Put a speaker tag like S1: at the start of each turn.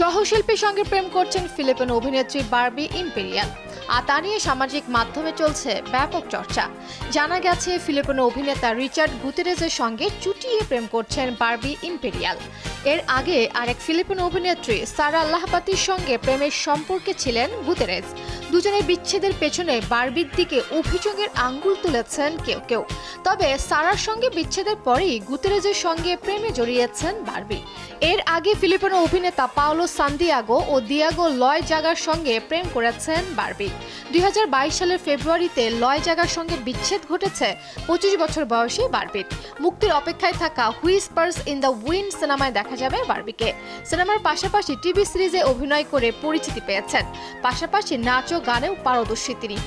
S1: সহশিল্পীর সঙ্গে প্রেম করছেন ফিলিপিনো অভিনেত্রী বার্বি ইম্পেরিয়াল। আর তা নিয়ে সামাজিক মাধ্যমে চলছে ব্যাপক চর্চা। জানা গেছে, ফিলিপিনো অভিনেতা রিচার্ড গুতেরেজের সঙ্গে চুটিয়ে প্রেম করছেন বার্বি ইম্পেরিয়াল। এর আগে আরেক ফিলিপিনো অভিনেত্রী সারা আল্লাহপাতির সঙ্গে প্রেমের সম্পর্কে ছিলেন গুতেরেজ। দুজনের বিচ্ছেদের পেছনে বার্বির দিকে অভিযোগের আঙ্গুল তুলেছেন কেউ কেউ। তবে সারার সঙ্গে বিচ্ছেদের পরেই গুতেরেজের সঙ্গে প্রেমে জড়িয়েছেন বার্বি। এর আগে ফিলিপিনো অভিনেতা পাওলো সান্দিয়াগো ও দিয়াগো লয় জাগার সঙ্গে প্রেম করেছেন বার্বি। দুই সালের ফেব্রুয়ারিতে লয় জাগার সঙ্গে বিচ্ছেদ ঘটেছে পঁচিশ বছর বয়সী বার্বির। মুক্তির অপেক্ষায় থাকা হুইসপার্স ইন দ্য উইন্ড সিনেমায় দেখা যাবে বার্বিকে। সিনেমার পাশাপাশি টিভি সিরিজে অভিনয় করে পরিচিতি পেয়েছেন। পাশাপাশি নাচ ও গানেও পারদর্শী তিনি।